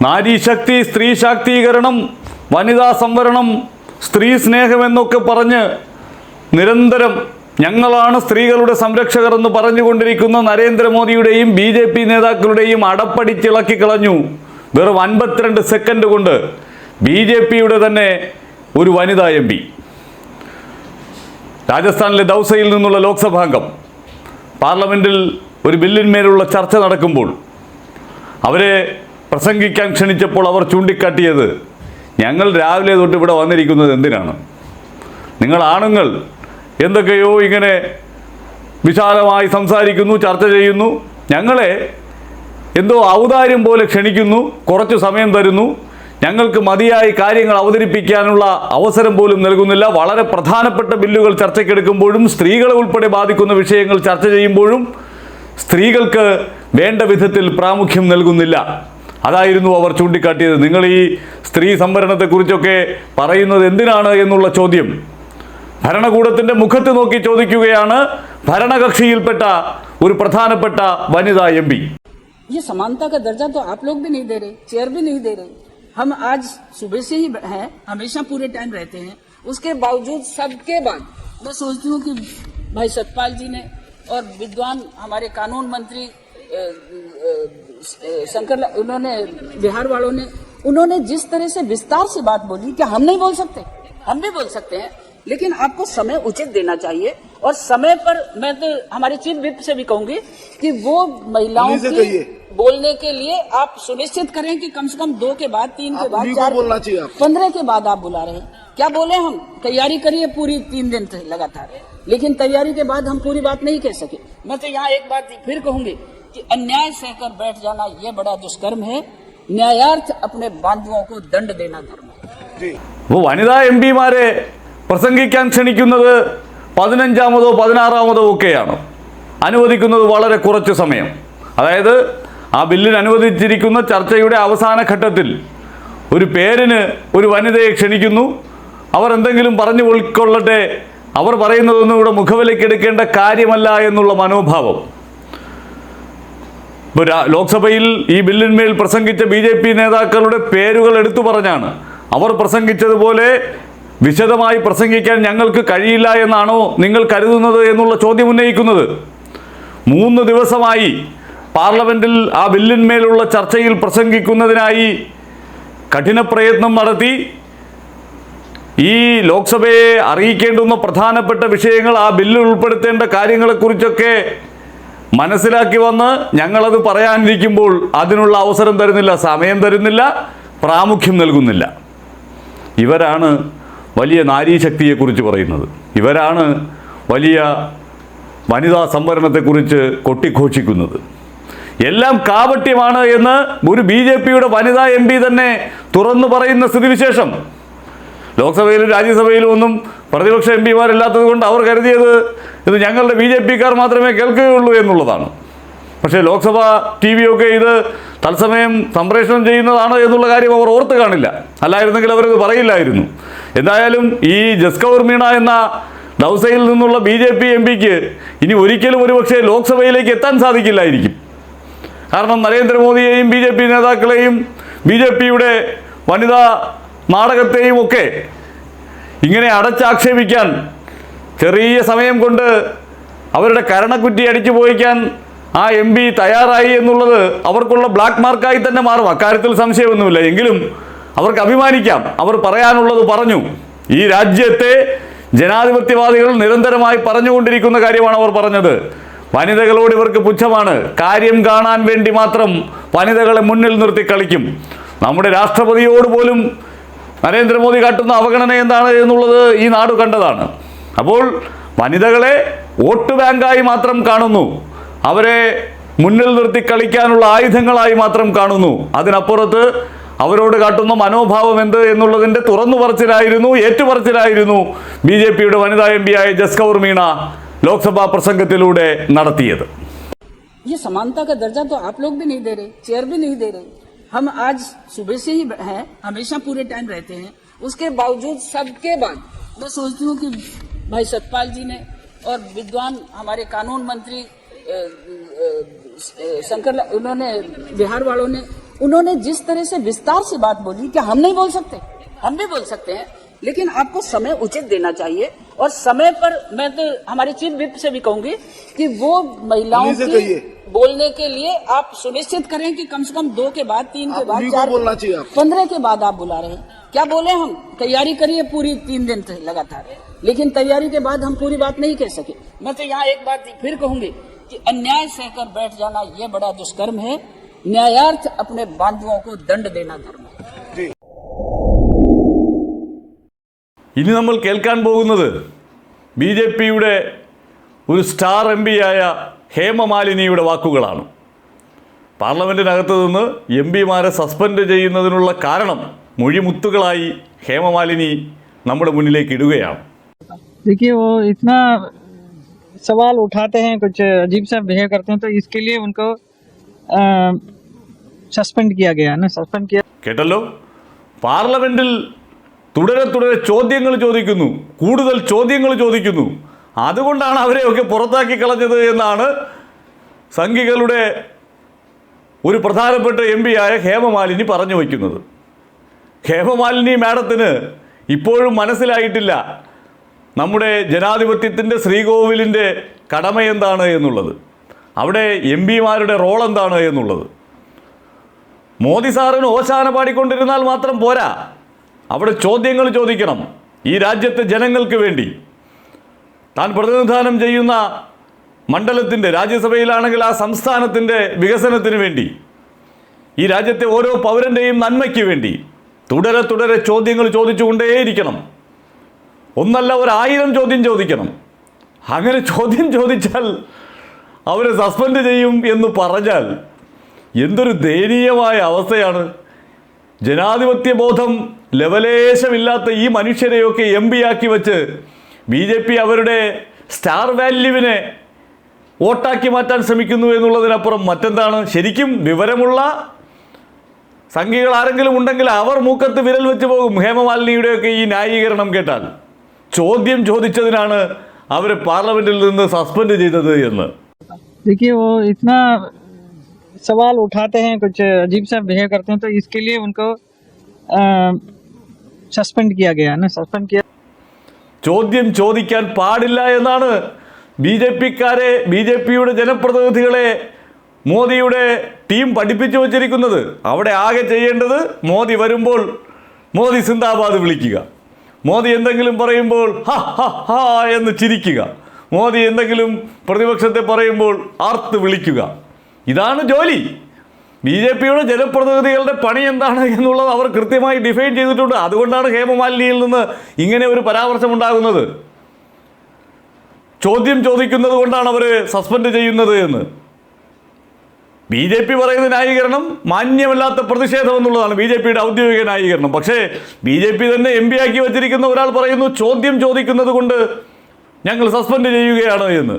നാരീശക്തി സ്ത്രീ ശാക്തീകരണം വനിതാ സംവരണം സ്ത്രീ സ്നേഹം എന്നൊക്കെ പറഞ്ഞ് നിരന്തരം ഞങ്ങളാണ് സ്ത്രീകളുടെ സംരക്ഷകർ എന്ന് പറഞ്ഞുകൊണ്ടിരിക്കുന്ന നരേന്ദ്രമോദിയുടെയും ബി ജെ പി നേതാക്കളുടെയും അടപ്പടിച്ചിളക്കി കളഞ്ഞു വെറും അൻപത്തിരണ്ട് സെക്കൻഡ് കൊണ്ട് ബി ജെ പിയുടെ തന്നെ ഒരു വനിതാ എം പി. രാജസ്ഥാനിലെ ദൗസയിൽ നിന്നുള്ള ലോക്സഭാംഗം പാർലമെന്റിൽ ഒരു ബില്ലിന്മേലുള്ള ചർച്ച നടക്കുമ്പോൾ അവരെ പ്രസംഗിക്കാൻ ക്ഷണിച്ചപ്പോൾ അവർ ചൂണ്ടിക്കാട്ടിയത് ഞങ്ങൾ രാവിലെ തൊട്ട് ഇവിടെ വന്നിരിക്കുന്നത് എന്തിനാണ്? നിങ്ങൾ ആണുങ്ങൾ എന്തൊക്കെയോ ഇങ്ങനെ വിശാലമായി സംസാരിക്കുന്നു ചർച്ച ചെയ്യുന്നു. ഞങ്ങളെ എന്തോ ഔദാര്യം പോലെ ക്ഷണിക്കുന്നു കുറച്ച് സമയം തരുന്നു. ഞങ്ങൾക്ക് മതിയായി കാര്യങ്ങൾ അവതരിപ്പിക്കാനുള്ള അവസരം പോലും നൽകുന്നില്ല. വളരെ പ്രധാനപ്പെട്ട ബില്ലുകൾ ചർച്ചയ്ക്കെടുക്കുമ്പോഴും സ്ത്രീകളെ ഉൾപ്പെടെ ബാധിക്കുന്ന വിഷയങ്ങൾ ചർച്ച ചെയ്യുമ്പോഴും സ്ത്രീകൾക്ക് വേണ്ട വിധത്തിൽ പ്രാമുഖ്യം നൽകുന്നില്ല. അതായിരുന്നു അവർ ചൂണ്ടിക്കാട്ടിയത് നിങ്ങൾ ഈ സ്ത്രീ സംവരണത്തെക്കുറിച്ചൊക്കെ പറയുന്നത് എന്തിനാണ് എന്നുള്ള ചോദ്യം ഭരണകൂടത്തിന്റെ മുഖത്ത് നോക്കി ചോദിക്കുകയാണ് ഭരണകക്ഷിയിൽപ്പെട്ട ഒരു പ്രധാനപ്പെട്ട വനിതാ എം പി ये समानता का दर्जा तो आप लोग भी नहीं दे रहे चेयर भी नहीं दे रहे हम आज सुबह से ही हैं हमेशा पूरे टाइम रहते हैं उसके बावजूद सबके बाद मैं सोचती हूँ कि भाई सतपाल जी ने और विद्वान हमारे कानून मंत्री अ, अ, अ, शंकर उन्होंने बिहार वालों ने उन्होंने जिस तरह से विस्तार से बात बोली कि हम नहीं बोल सकते हम भी बोल सकते हैं लेकिन आपको समय उचित देना चाहिए और समय पर मैं तो हमारे चीफ विप से भी कहूँगी कि वो महिलाओं की बोलने के लिए आप सुनिश्चित करें कि कम से कम दो के बाद तीन के बाद चार बोलना चाहिए पंद्रह के बाद आप बुला रहे हैं। क्या बोले हम? तैयारी करिए पूरी तीन दिन लगातार। लेकिन तैयारी के बाद हम पूरी बात नहीं कह सके। मैं तो यहाँ एक बात फिर कहूँगी कि अन्याय सहकर बैठ जाना ये बड़ा दुष्कर्म है न्यायार्थ अपने बांधुओं को दंड देना धर्म है അപ്പോൾ വനിതാ എം പിമാരെ പ്രസംഗിക്കാൻ ക്ഷണിക്കുന്നത് പതിനഞ്ചാമതോ പതിനാറാമതോ ഒക്കെയാണ് അനുവദിക്കുന്നത് വളരെ കുറച്ച് സമയം അതായത് ആ ബില്ലിന് അനുവദിച്ചിരിക്കുന്ന ചർച്ചയുടെ അവസാന ഘട്ടത്തിൽ ഒരു പേരിന് ഒരു വനിതയെ ക്ഷണിക്കുന്നു അവർ എന്തെങ്കിലും പറഞ്ഞു ഉൾക്കൊള്ളട്ടെ അവർ പറയുന്നതൊന്നും ഇവിടെ മുഖവിലക്കെടുക്കേണ്ട കാര്യമല്ല എന്നുള്ള മനോഭാവം ഇപ്പോൾ ലോക്സഭയിൽ ഈ ബില്ലിന്മേൽ പ്രസംഗിച്ച ബി ജെ പി നേതാക്കളുടെ പേരുകൾ എടുത്തു പറഞ്ഞാണ്. അവർ പ്രസംഗിച്ചതുപോലെ വിശദമായി പ്രസംഗിക്കാൻ ഞങ്ങൾക്ക് കഴിയില്ല എന്നാണോ നിങ്ങൾ കരുതുന്നത് എന്നുള്ള ചോദ്യം ഉന്നയിക്കുന്നത്. മൂന്ന് ദിവസമായി പാർലമെന്റിൽ ആ ബില്ലിന്മേലുള്ള ചർച്ചയിൽ പ്രസംഗിക്കുന്നതിനായി കഠിന പ്രയത്നം നടത്തി. ഈ ലോക്സഭയെ അറിയിക്കേണ്ടുന്ന പ്രധാനപ്പെട്ട വിഷയങ്ങൾ ആ ബില്ലിൽ ഉൾപ്പെടുത്തേണ്ട കാര്യങ്ങളെക്കുറിച്ചൊക്കെ മനസ്സിലാക്കി വന്ന് ഞങ്ങളത് പറയാനിരിക്കുമ്പോൾ അതിനുള്ള അവസരം തരുന്നില്ല സമയം തരുന്നില്ല പ്രാമുഖ്യം നൽകുന്നില്ല. ഇവരാണ് വലിയ നാരീശക്തിയെക്കുറിച്ച് പറയുന്നത്. ഇവരാണ് വലിയ വനിതാ സംവരണത്തെക്കുറിച്ച് കൊട്ടിഘോഷിക്കുന്നത്. എല്ലാം കാപട്യമാണ് എന്ന് ഒരു ബി ജെ പിയുടെ വനിതാ എം പി തന്നെ തുറന്നു പറയുന്ന സ്ഥിതിവിശേഷം. ലോക്സഭയിലും രാജ്യസഭയിലും ഒന്നും പ്രതിപക്ഷ എം പിമാരില്ലാത്തത് കൊണ്ട് അവർ കരുതിയത് ഇത് ഞങ്ങളുടെ ബി ജെ പിക്കാർ മാത്രമേ കേൾക്കുകയുള്ളൂ എന്നുള്ളതാണ്. പക്ഷേ ലോക്സഭ ടി ഒക്കെ ഇത് തത്സമയം സംപ്രേഷണം ചെയ്യുന്നതാണ് എന്നുള്ള കാര്യം അവർ ഓർത്ത് കാണില്ല. അല്ലായിരുന്നെങ്കിൽ അവരത് പറയില്ലായിരുന്നു. എന്തായാലും ഈ ജസ്കൗർ മീണ എന്ന ദൗസയിൽ നിന്നുള്ള ബി ജെ പി എം പിക്ക് ഇനി ഒരിക്കലും ഒരുപക്ഷെ ലോക്സഭയിലേക്ക് എത്താൻ സാധിക്കില്ലായിരിക്കും. കാരണം നരേന്ദ്രമോദിയെയും ബി ജെ പി നേതാക്കളെയും ബി ജെ പിയുടെ വനിതാ നാടകത്തെയും ഒക്കെ ഇങ്ങനെ അടച്ചാക്ഷേപിക്കാൻ ചെറിയ സമയം കൊണ്ട് അവരുടെ കരണക്കുറ്റി അടിച്ചു പോയിക്കാൻ ആ എം പി തയ്യാറായി എന്നുള്ളത് അവർക്കുള്ള ബ്ലാക്ക് മാർക്കായി തന്നെ മാറും. അക്കാര്യത്തിൽ സംശയമൊന്നുമില്ല. എങ്കിലും അവർക്ക് അഭിമാനിക്കാം. അവർ പറയാനുള്ളത് പറഞ്ഞു. ഈ രാജ്യത്തെ ജനാധിപത്യവാദികൾ നിരന്തരമായി പറഞ്ഞുകൊണ്ടിരിക്കുന്ന കാര്യമാണ് അവർ പറഞ്ഞത്. വനിതകളോട് ഇവർക്ക് പുച്ഛമാണ്. കാര്യം കാണാൻ വേണ്ടി മാത്രം വനിതകളെ മുന്നിൽ നിർത്തി കളിക്കും. നമ്മുടെ രാഷ്ട്രപതിയോട് പോലും നരേന്ദ്രമോദി കാട്ടുന്ന അവഗണന എന്താണ് എന്നുള്ളത് ഈ നാട് കണ്ടതാണ് അപ്പോൾ വനിതകളെ വോട്ട് ബാങ്കായി മാത്രം കാണുന്നു അവരെ മുന്നിൽ നിർത്തി കളിക്കാനുള്ള ആയുധങ്ങളായി മാത്രം കാണുന്നു അതിനപ്പുറത്ത് അവരോട് കാട്ടുന്ന മനോഭാവം എന്ത് എന്നുള്ളതിൻ്റെ തുറന്നു പറച്ചിലായിരുന്നു ഏറ്റുപറച്ചിലായിരുന്നു ബി ജെ പിയുടെ വനിതാ എം പി ആയ ജസ്കൗർ മീണ ലോക്സഭാ പ്രസംഗത്തിലൂടെ നടത്തിയത് ये समानता का दर्जा तो आप लोग भी नहीं दे रहे चेयर भी नहीं दे रहे हम आज सुबह से ही हैं, हमेशा पूरे टाइम रहते हैं। उसके बावजूद सबके बाद मैं सोचती हूँ कि भाई सतपाल जी ने और विद्वान हमारे कानून मंत्री शंकर उन्होंने, बिहार वालों ने, उन्होंने जिस तरह से विस्तार से बात बोली कि हम नहीं बोल सकते, हम भी बोल सकते हैं लेकिन आपको समय उचित देना चाहिए। और समय पर मैं तो हमारे चीफ विप से भी कहूँगी कि वो महिलाओं की बोलने के लिए आप सुनिश्चित करें कि कम से कम दो के बाद तीन के बाद चार बोलना चाहिए पंद्रह के बाद आप बुला रहे हैं। क्या बोले हम? तैयारी करिए पूरी तीन दिन से लगातार। लेकिन तैयारी के बाद हम पूरी बात नहीं कह सके। मैं तो यहाँ एक बात फिर कहूँगी कि अन्याय सहकर बैठ जाना ये बड़ा दुष्कर्म है। न्यायार्थ अपने बांधुओं को दंड देना धर्म है। ഇനി നമ്മൾ കേൾക്കാൻ പോകുന്നത് ബി ജെ പിയുടെ ഒരു സ്റ്റാർ എം പിയായ ഹേമമാലിനിയുടെ വാക്കുകളാണ് പാർലമെൻറ്റിനകത്ത് നിന്ന് എം പിമാരെ സസ്പെൻഡ് ചെയ്യുന്നതിനുള്ള കാരണം മൊഴിമുത്തുകളായി ഹേമമാലിനി നമ്മുടെ മുന്നിലേക്ക് ഇടുകയാണ് देखिए वो इतना सवाल उठाते हैं कुछ अजीब सा बिहेव करते हैं तो इसके लिए उनको सस्पेंड किया गया है ना सस्पेंड किया കേട്ടല്ലോ പാർലമെൻറ്റിൽ തുടരെ തുടരെ ചോദ്യങ്ങൾ ചോദിക്കുന്നു. കൂടുതൽ ചോദ്യങ്ങൾ ചോദിക്കുന്നു. അതുകൊണ്ടാണ് അവരെയൊക്കെ പുറത്താക്കി കളഞ്ഞത് എന്നാണ് സംഘികളുടെ ഒരു പ്രധാനപ്പെട്ട എം പിയായ ഹേമമാലിനി പറഞ്ഞു വയ്ക്കുന്നത്. ഹേമമാലിനി മാഡത്തിന് ഇപ്പോഴും മനസ്സിലായിട്ടില്ല നമ്മുടെ ജനാധിപത്യത്തിന്റെ ശ്രീകോവിലിന്റെ കടമ എന്താണ് എന്നുള്ളത്. അവിടെ എം പിമാരുടെ റോൾ എന്താണ് എന്നുള്ളത്. മോദി സാറിന് ഓശാന പാടിക്കൊണ്ടിരുന്നാൽ മാത്രം പോരാ. അവിടെ ചോദ്യങ്ങൾ ചോദിക്കണം ഈ രാജ്യത്തെ ജനങ്ങൾക്ക് വേണ്ടി. താൻ പ്രതിനിധാനം ചെയ്യുന്ന മണ്ഡലത്തിന്റെ രാജ്യസഭയിലാണെങ്കിൽ ആ സംസ്ഥാനത്തിന്റെ വികസനത്തിന് വേണ്ടി. ഈ രാജ്യത്തെ ഓരോ പൗരന്റെയും നന്മയ്ക്ക് വേണ്ടി. തുടരെ തുടരെ ചോദ്യങ്ങൾ ചോദിച്ചുകൊണ്ടേയിരിക്കണം. ഒന്നല്ല ഒരായിരം ചോദ്യം ചോദിക്കണം. അങ്ങനെ ചോദ്യം ചോദിച്ചാൽ അവരെ സസ്പെൻഡ് ചെയ്യും എന്ന് പറഞ്ഞാൽ എന്തൊരു ദയനീയമായ അവസ്ഥയാണ്. ജനാധിപത്യ ബോധം ലവലേശമില്ലാത്ത ഈ മനുഷ്യരെയൊക്കെ എം ആക്കി വെച്ച് ബി ജെ പി അവരുടെ സ്റ്റാർ വാല്യുവിനെ വോട്ടാക്കി മാറ്റാൻ ശ്രമിക്കുന്നു എന്നുള്ളതിനപ്പുറം മറ്റെന്താണ് ശരിക്കും വിവരമുള്ള സംഘികൾ ആരെങ്കിലും ഉണ്ടെങ്കിൽ അവർ മൂക്കത്ത് വിരൽ വെച്ച് പോകും ഹേമമാലിനിയുടെയൊക്കെ ഈ ന്യായീകരണം കേട്ടാൽ ചോദ്യം ചോദിച്ചതിനാണ് അവരെ പാർലമെന്റിൽ നിന്ന് സസ്പെൻഡ് ചെയ്തത് എന്ന് देखिए वो इतना सवाल उठाते हैं कुछ अजीब सा बिहेव करते हैं तो इसके लिए उनको सस्पेंड किया गया है ना सस्पेंड किया ചോദ്യം ചോദിക്കാൻ പാടില്ല എന്നാണ് ബി ജെ പിക്കാരെ ബി ജെ പിയുടെ ജനപ്രതിനിധികളെ മോദിയുടെ ടീം പഠിപ്പിച്ചു വച്ചിരിക്കുന്നത് അവിടെ ആകെ ചെയ്യേണ്ടത് മോദി വരുമ്പോൾ മോദി സിന്ദാബാദ് വിളിക്കുക മോദി എന്തെങ്കിലും പറയുമ്പോൾ ഹ ഹ ഹ എന്ന് ചിരിക്കുക മോദി എന്തെങ്കിലും പ്രതിപക്ഷത്തെ പറയുമ്പോൾ ആർത്ത് വിളിക്കുക ഇതാണ് ജോലി ബി ജെ പിയുടെ ജനപ്രതിനിധികളുടെ പണി എന്താണ് എന്നുള്ളത് അവർ കൃത്യമായി ഡിഫൈൻ ചെയ്തിട്ടുണ്ട്. അതുകൊണ്ടാണ് ഹേമമാലിനിയിൽ നിന്ന് ഇങ്ങനെ ഒരു പരാമർശം ഉണ്ടാകുന്നത്. ചോദ്യം ചോദിക്കുന്നത് കൊണ്ടാണ് അവർ സസ്പെൻഡ് ചെയ്യുന്നത് എന്ന്. ബി ജെ പി പറയുന്ന ന്യായീകരണം മാന്യമല്ലാത്ത പ്രതിഷേധം എന്നുള്ളതാണ് ബി ജെ പിയുടെ ഔദ്യോഗിക ന്യായീകരണം. പക്ഷേ ബി ജെ പി തന്നെ എം പി ആക്കി വച്ചിരിക്കുന്ന ഒരാൾ പറയുന്നു ചോദ്യം ചോദിക്കുന്നത് കൊണ്ട് ഞങ്ങൾ സസ്പെൻഡ് ചെയ്യുകയാണ് എന്ന്.